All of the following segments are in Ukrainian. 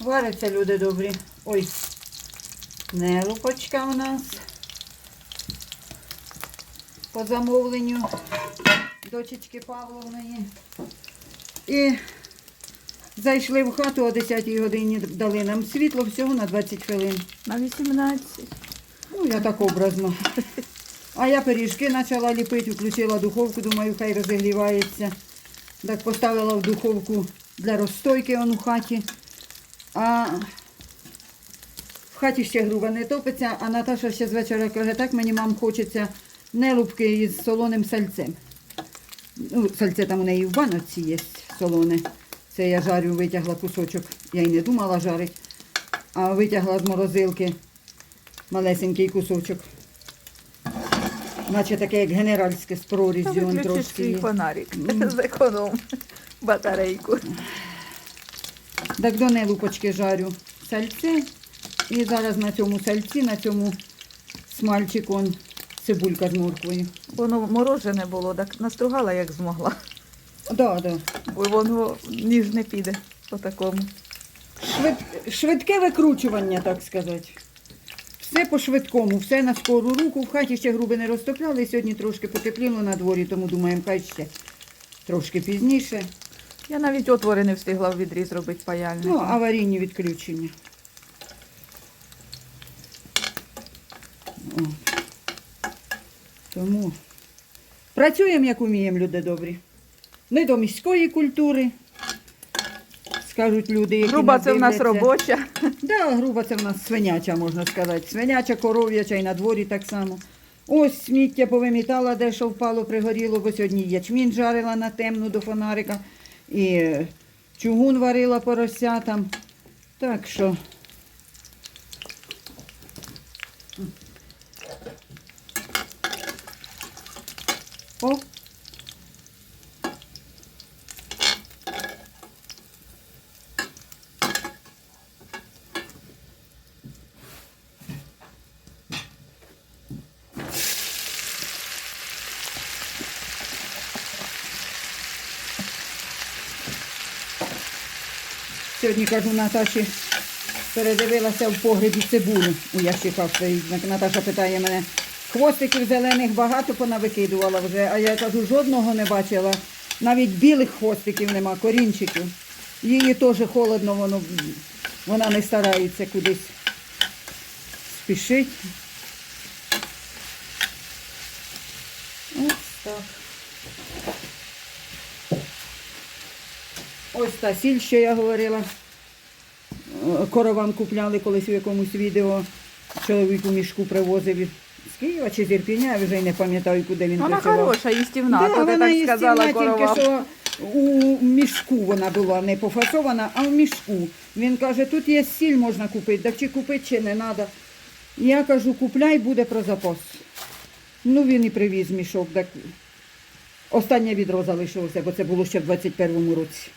Варяться люди добрі. Ой, не лупочка у нас. По замовленню дочечки Павловної. І зайшли в хату о 10 годині, дали нам світло всього на 20 хвилин. На 18. Ну, я так образно. А я пиріжки почала ліпити, включила духовку, думаю, хай розігрівається. Так поставила в духовку для розстойки он у хаті. А в хаті ще груба не топиться, а Наташа ще з вечора каже, так мені мам хочеться нелубки із солоним сальцем. Ну, сальце там у неї в баночці є солоне. Це я жарю, витягла кусочок. Я й не думала жарити, а витягла з морозилки малесенький кусочок. Наче таке, як генеральське з он виключиш свій фонарик. Зеконом батарейку. Так до нелупочки жарю сальце. І зараз на цьому сальці, на цьому смальчику он цибулька з морквою. Воно морожене було, так настругала, як змогла. Да, да. Бо воно ніж не піде по такому. Швид... Швидке викручування, так сказати. Все по швидкому, все на скору руку. В хаті ще груби не розтопляли. Сьогодні трошки потепліло на дворі, тому думаємо, хай ще трошки пізніше. Я навіть отвори не встигла в відрі зробити паяльник. Ну, аварійні відключення. О. Тому працюємо, як уміємо, люди добрі. Не до міської культури. Скажуть люди, які Груба це в нас робоча. Да, груба це в нас свиняча, можна сказати. Свиняча, коров'яча і на дворі так само. Ось сміття повимітала, де що впало, пригоріло, бо сьогодні ячмінь жарила на темну до фонарика. І чугун варила поросятам. Так що. О, Сьогодні кажу Наташі, передивилася в погребі цибулю у ящиках. Наташа питає мене, хвостиків зелених багато понавикидувала вже, а я кажу, жодного не бачила. Навіть білих хвостиків нема, корінчиків. Її теж холодно, воно, вона не старається кудись спішить. Ось та сіль, що я говорила. Е, Коровам купляли колись у якомусь відео. Чоловік у мішку привозив з Києва чи з Ірпіня, я вже й не пам'ятаю, куди він Вона працював. хороша, їстівна, Да, то ти вона так їстівна, сказала тільки що у мішку вона була не пофасована, а в мішку. Він каже, тут є сіль можна купити, так чи купити, чи не треба. Я кажу, купляй, буде про запас. Ну він і привіз мішок. Так останнє відро залишилося, бо це було ще в 21-му році.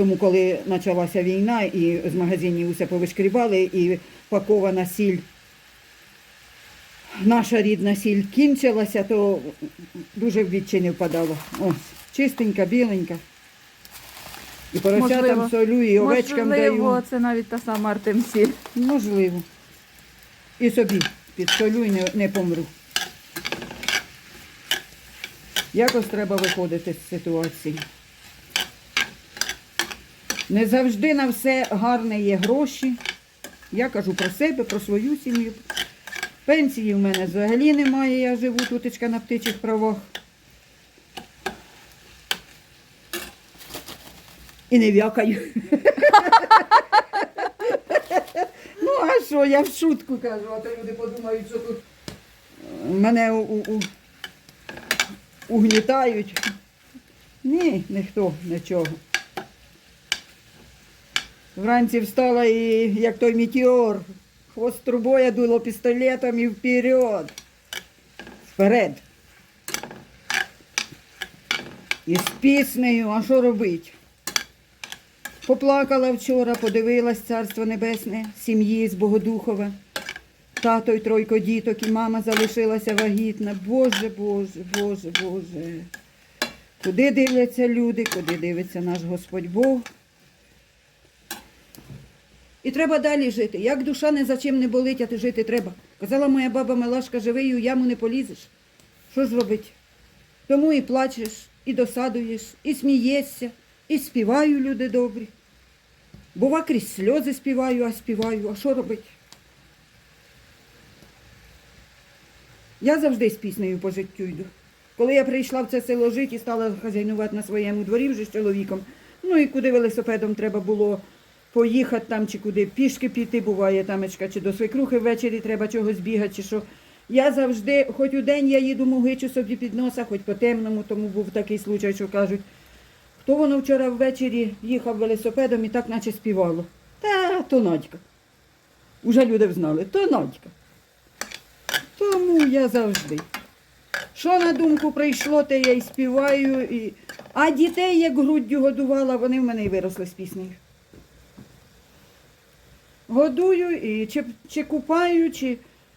Тому коли почалася війна і з магазинів усе повишкрібали, і пакована сіль, наша рідна сіль кінчилася, то дуже в відчай не впадало. Ось, чистенька, біленька. І поросятам Можливо. солю, і овечкам Можливо, даю. це навіть та сама Артемсіль. Можливо. І собі підсолю і не, не помру. Якось треба виходити з ситуації. Не завжди на все гарне є гроші. Я кажу про себе, про свою сім'ю. Пенсії в мене взагалі немає, я живу тутечка на птичих правах. І не вякаю. Ну, а що, я в шутку кажу, а то люди подумають, що тут мене у, у- угнітають. Ні, ніхто нічого. Вранці встала і як той метеор, хвост трубою дуло пістолетом і вперед. Вперед. І з піснею, а що робить? Поплакала вчора, подивилась царство небесне, сім'ї з Богодухова. Тато й тройко діток, і мама залишилася вагітна. Боже, Боже, Боже, Боже. Куди дивляться люди, куди дивиться наш Господь Бог? І треба далі жити. Як душа не за чим не болить, а ти жити треба. Казала моя баба Милашка, живий у яму не полізеш. Що ж робити? Тому і плачеш, і досадуєш, і смієшся, і співаю люди добрі. Бува крізь сльози співаю, а співаю. А що робити? Я завжди з піснею по життю йду. Коли я прийшла в це село жити і стала хазяйнувати на своєму дворі вже з чоловіком, ну і куди велосипедом треба було поїхати там, чи куди пішки піти, буває тамечка, чи до свекрухи ввечері треба чогось бігати, чи що. Я завжди, хоч у день я їду мугичу собі під носа, хоч по темному, тому був такий случай, що кажуть, хто воно вчора ввечері їхав велосипедом і так наче співало. Та то Надька. Уже люди взнали, то Надька. Тому я завжди. Що на думку прийшло, те я й співаю. І... А дітей, як груддю годувала, вони в мене й виросли з піснею. Годую і чи, чи купаю, чи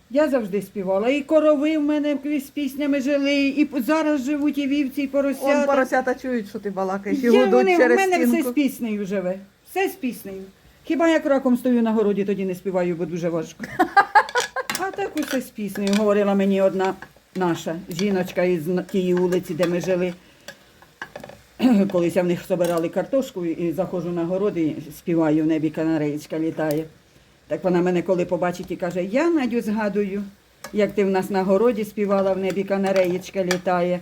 я завжди співала. І корови в мене з піснями жили, і зараз живуть і вівці, і Он поросята. поросята чують, що ти балакаєш, і Я, гудуть вони, в через мене все з піснею живе. Все з піснею. Хіба як раком стою на городі, тоді не співаю, бо дуже важко. А так усе з піснею. Говорила мені одна наша жіночка із тієї вулиці, де ми жили. Колись я в них собирали картошку і заходжу на город і співаю в небі канареєчка літає. Так вона мене коли побачить і каже, я Надю згадую, як ти в нас на городі співала в небі канареєчка літає.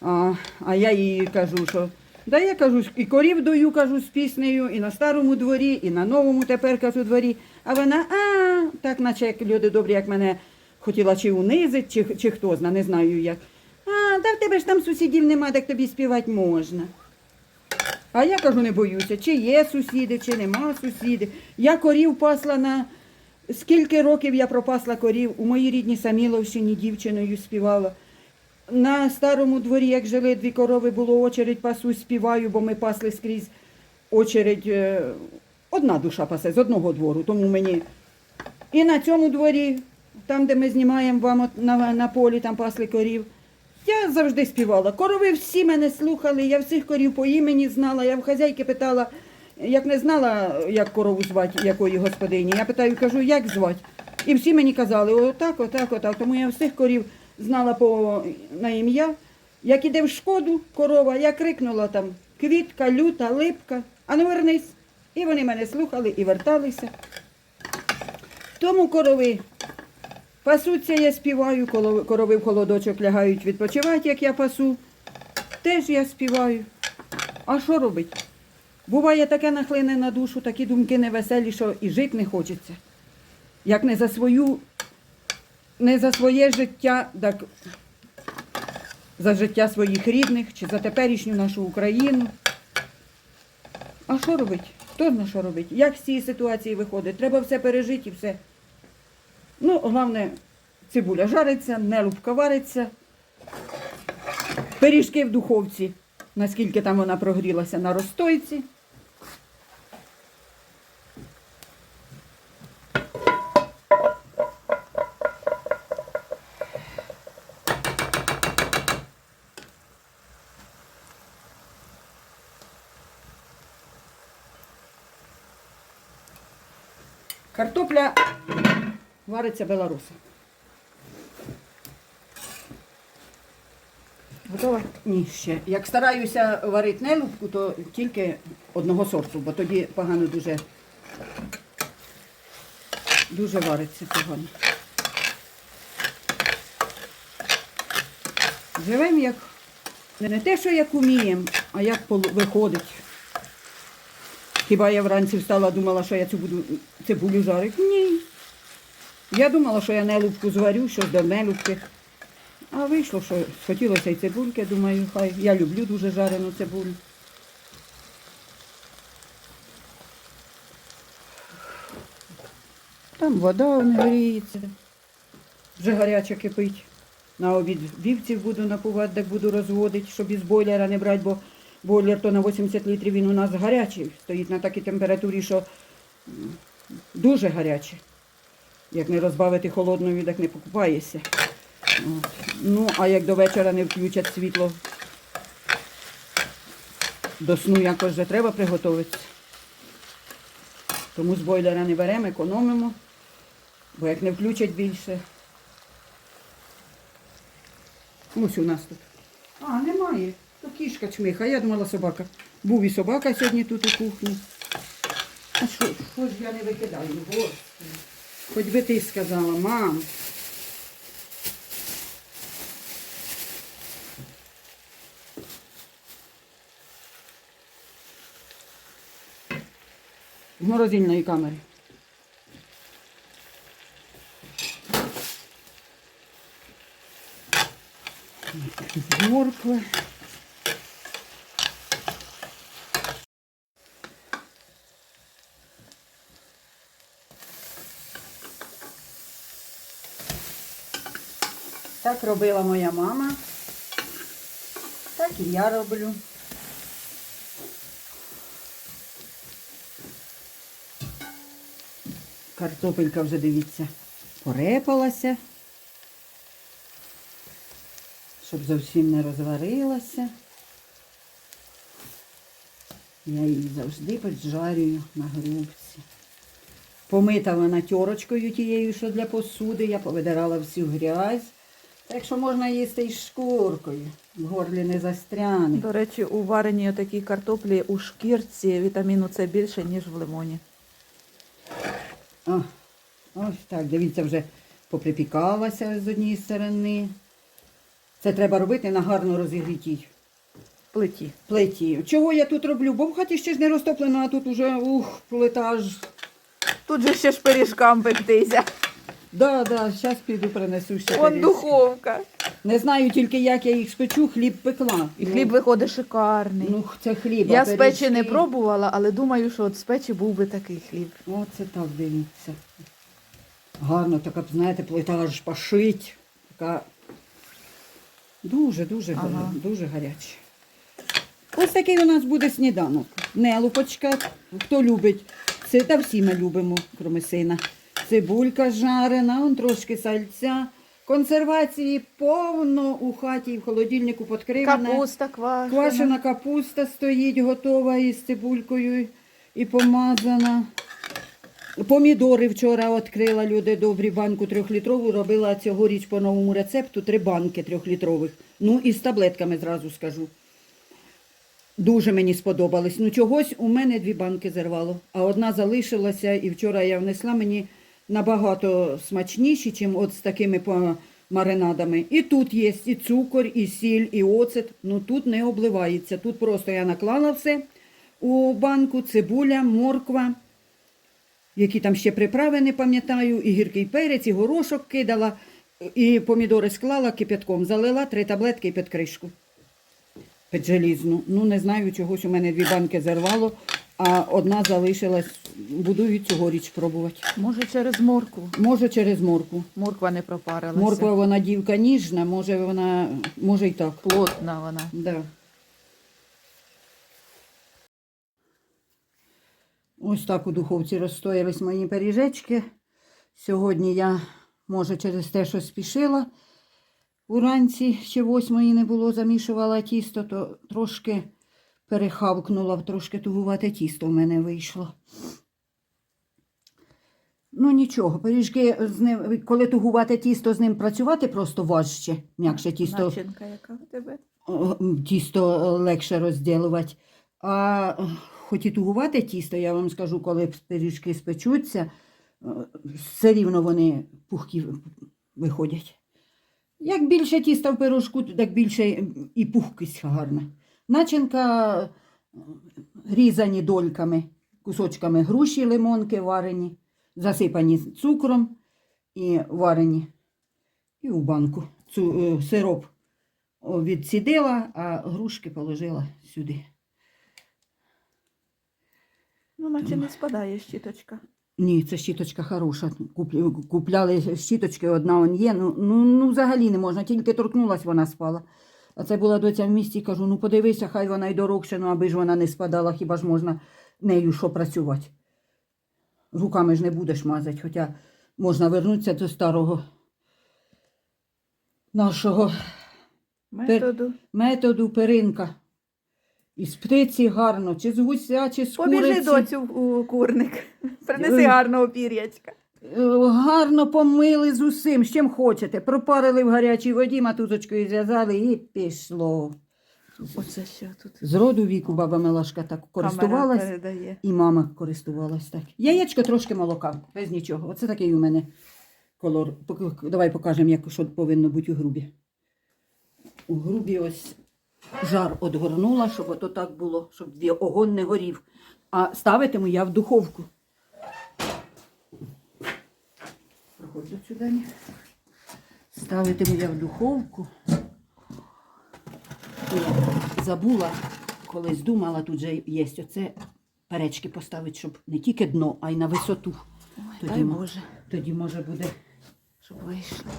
А, а я їй кажу, що да я кажу, і корів дою, кажу, з піснею, і на старому дворі, і на новому тепер кажу дворі. А вона, а, так наче як люди добрі, як мене хотіла чи унизить, чи, чи хто зна, не знаю як. А, та в тебе ж там сусідів нема, так тобі співати можна. А я кажу, не боюся, чи є сусіди, чи нема сусіди. Я корів пасла на скільки років я пропасла корів у моїй рідній Саміловщині дівчиною співала. На старому дворі, як жили дві корови, було очередь пасу, співаю, бо ми пасли скрізь очередь. е, Одна душа пасе з одного двору, тому мені. І на цьому дворі, там, де ми знімаємо вам на, на полі, там пасли корів. Я завжди співала. Корови всі мене слухали, я всіх корів по імені знала. Я в хазяйки питала, як не знала, як корову звати, якої господині. Я питаю, кажу, як звати? І всі мені казали, отак, отак, отак. Тому я всіх корів знала по на ім'я. Як іде в шкоду корова, я крикнула там квітка, люта, липка, а ну вернись. І вони мене слухали і верталися. Тому корови Пасуться, я співаю, корови в холодочок лягають відпочивати, як я пасу. Теж я співаю. А що робить? Буває таке нахлине на душу, такі думки невеселі, що і жити не хочеться. Як не за свою, не за своє життя, так за життя своїх рідних чи за теперішню нашу Україну. А що робить? Хто зна що робить? Як з цієї ситуації виходить? Треба все пережити і все. Ну, головне, цибуля жариться, нелубка вариться. Пиріжки в духовці, наскільки там вона прогрілася на розстойці. Вариться белоруса. Готова? Ні, ще. Як стараюся варити нелюбку, то тільки одного сорту, бо тоді погано дуже, дуже вариться погано. Живемо як не те, що як уміємо, а як виходить. Хіба я вранці встала, думала, що я цю буду цибулю жарити? Ні. Я думала, що я нелюбку зварю, що до нелюбки. А вийшло, що схотілося і цибульки, думаю, хай. Я люблю дуже жарену цибулю. Там вода не гріється. Вже гаряче кипить. На обід вівців буду напувати, де буду розводити, щоб із бойлера не брати, бо бойлер то на 80 літрів він у нас гарячий. Стоїть на такій температурі, що дуже гаряче. Як не розбавити холодною, так не покупаєшся. Ну, а як до вечора не включать світло, до сну якось вже треба приготуватися. Тому з бойлера не беремо, економимо, бо як не включать більше. Ось у нас тут. А, немає. То кішка чмиха, я думала собака. Був і собака сьогодні тут у кухні. А що, що ж я не викидаю, господи. Хоч би ти сказала, мам. З морозильної камери. Морква. Так робила моя мама. Так і я роблю. Картопелька вже, дивіться, порепалася, щоб зовсім не розварилася. Я її завжди поджарюю на грубці. Помита вона тьорочкою тією, що для посуди. Я повидирала всю грязь. Так що можна їсти із шкуркою. В горлі не застряне. До речі, у вареній отакій картоплі у шкірці вітаміну С більше, ніж в лимоні. О, ось так, дивіться, вже поприпікалася з однієї сторони. Це треба робити на гарно розігрітій Плиті. плиті. Чого я тут роблю? Бо в хаті ще ж не розтоплено, а тут уже ух, плита. Тут же ще ж пиріжкам пектися. Да, да, зараз піду принесу ще. Вон пиріжки. духовка. Не знаю тільки, як я їх спечу, хліб пекла. І хліб виходить шикарний. Ну, це хліб. Я з печі не пиріжки- пробувала, але думаю, що от з печі був би такий хліб. Оце так дивіться. Гарно, така, знаєте, плита аж пашить. Така дуже-дуже Ага. ага. дуже гаряча. Ось такий у нас буде сніданок. Нелупочка, хто любить. Це та всі ми любимо, крім сина. Цибулька жарена, он трошки сальця. Консервації повно у хаті і в холодильнику підкриване. Капуста квашена. Квашена капуста стоїть готова із цибулькою і помазана. Помідори вчора відкрила люди добрі банку трьохлітрову, робила цьогоріч по новому рецепту три банки трьохлітрових. Ну і з таблетками зразу скажу. Дуже мені сподобались. Ну чогось у мене дві банки зірвало, а одна залишилася, і вчора я внесла мені набагато смачніші, ніж от з такими маринадами. І тут є і цукор, і сіль, і оцет. Ну тут не обливається. Тут просто я наклала все у банку, цибуля, морква, які там ще приправи не пам'ятаю, і гіркий перець, і горошок кидала, і помідори склала, кип'ятком залила, три таблетки під кришку. Під желізну. Ну, не знаю, чогось у мене дві банки зірвало, а одна залишилась. Буду від цьогоріч пробувати. Може через моркву. Може через моркву. Морква не пропарилася. Морква вона дівка ніжна, може вона, може й так. плотна вона. Да. Ось так у духовці розстоялись мої пиріжечки. Сьогодні я, може, через те, що спішила. Уранці ще восьмої не було, замішувала тісто, то трошки перехавкнула, трошки тугувате тісто в мене вийшло. Ну нічого, пиріжки з ним, коли тугувате тісто, з ним працювати просто важче, м'якше тісто Начинка яка у тебе? Тісто е, легше розділувати. А хоч і тугувати тісто, я вам скажу, коли пиріжки спечуться, е, все рівно вони пухкі виходять. Як більше тіста в пирожку, так більше і пухкість гарна. Начинка різані дольками, кусочками груші, лимонки варені, засипані цукром і варені. І у банку. Цу, е, сироп відсідила, а грушки положила сюди. Ну, наче не спадає щіточка. Ні, це щіточка хороша. Купляли щіточки, одна он є. Ну, ну, ну взагалі не можна, тільки торкнулась, вона спала. А це була доця в місті, кажу, ну подивися, хай вона й дорогше, ну аби ж вона не спадала, хіба ж можна нею що працювати. Руками ж не будеш мазати, хоча можна вернутися до старого нашого Методу. методу перинка. Із птиці гарно, чи з гуся, чи з Побіжи куриці. доцю у курник. Принеси гарного пір'ячка. Гарно помили з усім, з чим хочете. Пропарили в гарячій воді, матузочкою зв'язали і пішло. Оце що тут З роду віку баба Мелашка так користувалась, передає. і мама користувалась так. Яєчко трошки молока, без нічого. Оце такий у мене колор. Давай покажемо, як що повинно бути у грубі. У грубі ось жар одгорнула, щоб ото так було, щоб огонь не горів. А ставитиму я в духовку. До сюди. Ставитиму я в духовку. Забула, колись думала, тут же є оце перечки поставити, щоб не тільки дно, а й на висоту. Ой, Тоді, дай Боже, тоді може буде щоб вийшло.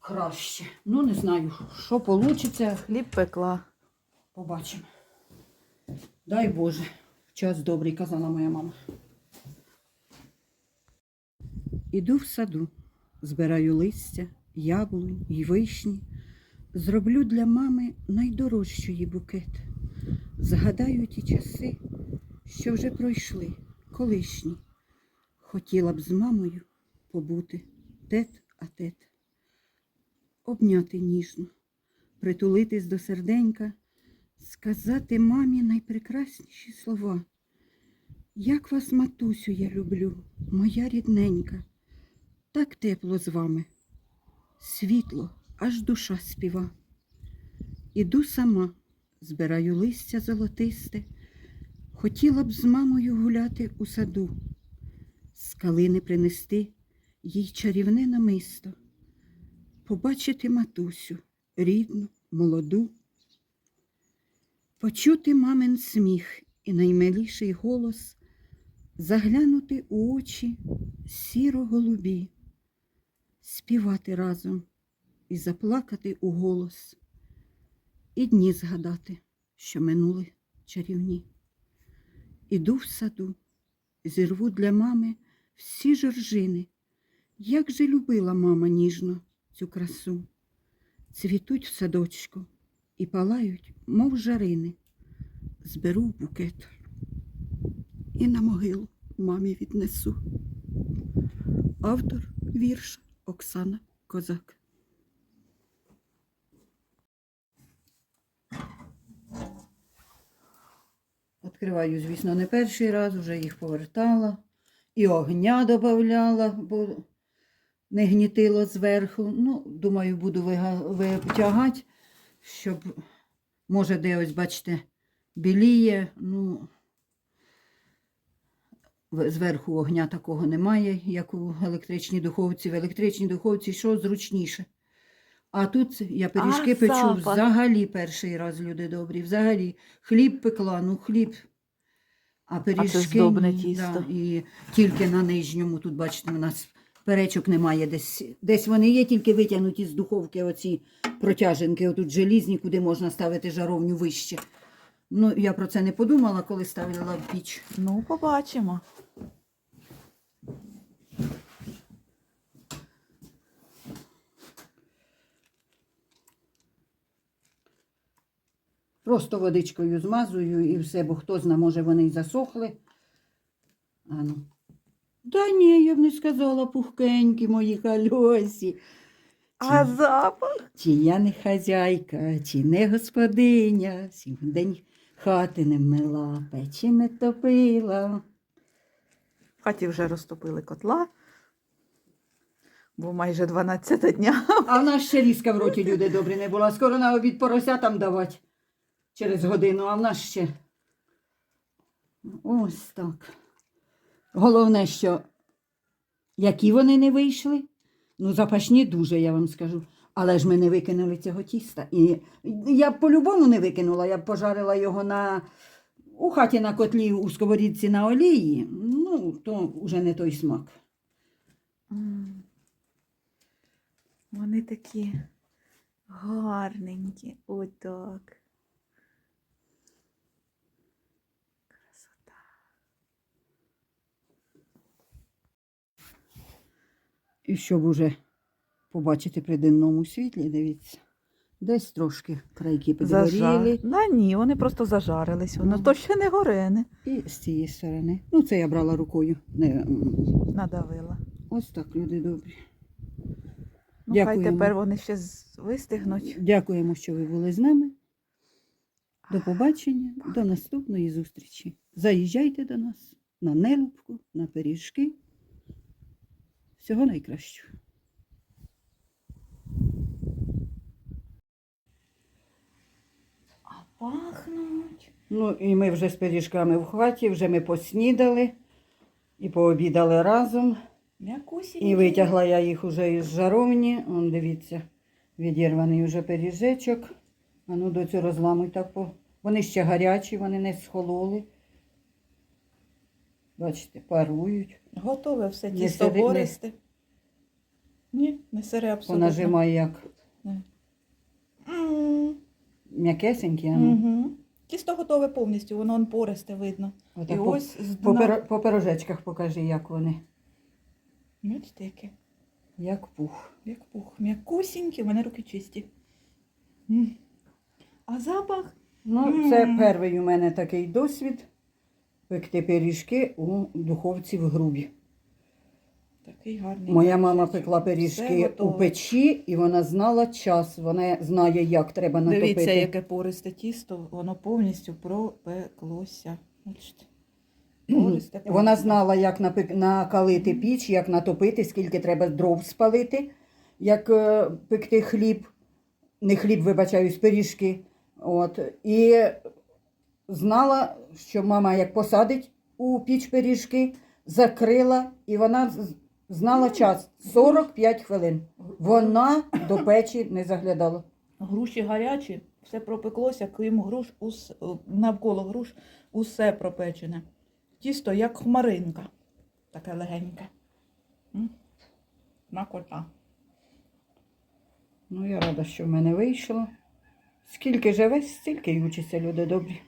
краще. Ну, не знаю, що вийде, Хліб пекла. побачимо. Дай Боже, час добрий, казала моя мама. Іду в саду, збираю листя, яблунь і вишні. Зроблю для мами найдорожчий букет. Згадаю ті часи, що вже пройшли, колишні. Хотіла б з мамою побути тет а тет, обняти ніжно, притулитись до серденька, сказати мамі найпрекрасніші слова. Як вас, матусю, я люблю, моя рідненька, так тепло з вами, світло, аж душа співа. Іду сама, збираю листя золотисте, хотіла б з мамою гуляти у саду, з калини принести їй чарівне намисто, побачити матусю, рідну, молоду, почути мамин сміх і наймиліший голос, заглянути у очі сіро голубі, співати разом і заплакати у голос, і дні згадати, що минули чарівні. Іду в саду, зірву для мами всі жоржини. Як же любила мама ніжно цю красу, цвітуть в садочку і палають, мов жарини. Зберу букет і на могилу мамі віднесу. Автор вірша Оксана Козак. Відкриваю, звісно, не перший раз, вже їх повертала. І огня додавала, бо не гнітило зверху. Ну, думаю, буду витягати, щоб, може, де ось, бачите, біліє. Ну, зверху огня такого немає, як у електричній духовці. В електричній духовці що зручніше. А тут я пиріжки А, печу запах. взагалі перший раз, люди добрі. Взагалі. Хліб пекла, ну хліб. А пиріжки здобне ні, тісто. і тільки на нижньому, тут бачите, у нас перечок немає. Десь, десь вони є, тільки витягнуті з духовки оці протяжинки, отут желізні, куди можна ставити жаровню вище. Ну, я про це не подумала, коли ставила в піч. Ну, побачимо. Просто водичкою змазую і все, бо хто зна, може вони й засохли. Ану. Та ні, я б не сказала пухкенькі мої кальосі. А запах? Чи я не хазяйка, чи не господиня, сім день хати не мила, печі не топила. В хаті вже розтопили котла, бо майже 12 дня. А в нас ще різка в роті люди добрі не була. Скоро на обід поросятам давати через годину, а в нас ще. Ось так. Головне, що які вони не вийшли, ну запашні дуже, я вам скажу. Але ж ми не викинули цього тіста. І я б по-любому не викинула, я б пожарила його на, у хаті на котлі у сковорідці на олії. Ну, то вже не той смак. Вони такі гарненькі. Отак. І щоб уже побачити при денному світлі, дивіться, Десь трошки крайки підгоріли. Да ні, вони просто зажарились. Воно Ну. то ще не горене. І з цієї сторони. Ну, це я брала рукою. Не, Надавила. ось так, люди добрі. Ну, хай тепер вони ще вистигнуть. Дякуємо, що ви були з нами. До побачення, до наступної зустрічі. Заїжджайте до нас на нелюбку, на пиріжки. Всього найкращого. А пахнуть. Ну, і ми вже з пиріжками в хаті, вже ми поснідали і пообідали разом. М'якусінькі. І витягла я їх уже із жаровні. Он, дивіться, відірваний уже пиріжечок. А ну до цього розламуй так по. Вони ще гарячі, вони не схололи. Бачите, парують. Готове все Не тісто сире- не- гористе. Ні, не сире абсолютно. Понажимай як М, м'якесенькі. а ну. мгм. Тісто готове повністю, воно он пористе видно. Отак І по- ось з По, дна. пиро- по пирожечках покажи, як вони. Бачите, яке? Як пух. Як пух. М'якусінькі, в мене руки чисті. М. А запах? Ну, це М. перший у мене такий досвід пекти пиріжки у духовці в грубі. Такий гарний. Моя мама пекла пиріжки у печі, і вона знала час, вона знає, як треба натопити. Дивіться, яке пористе тісто, воно повністю пропеклося. Бачите? Пористе, Вона знала, як накалити піч, як натопити, скільки треба дров спалити, як е, пекти хліб, не хліб, вибачаюсь, пиріжки. От. І знала, що мама як посадить у піч пиріжки, закрила, і вона знала час 45 хвилин. Вона до печі не заглядала. Груші гарячі, все пропеклося, крім груш, ус... навколо груш усе пропечене. Тісто як хмаринка, таке легеньке. М? Смакота. Ну, я рада, що в мене вийшло. Скільки живе, стільки й учиться люди добрі.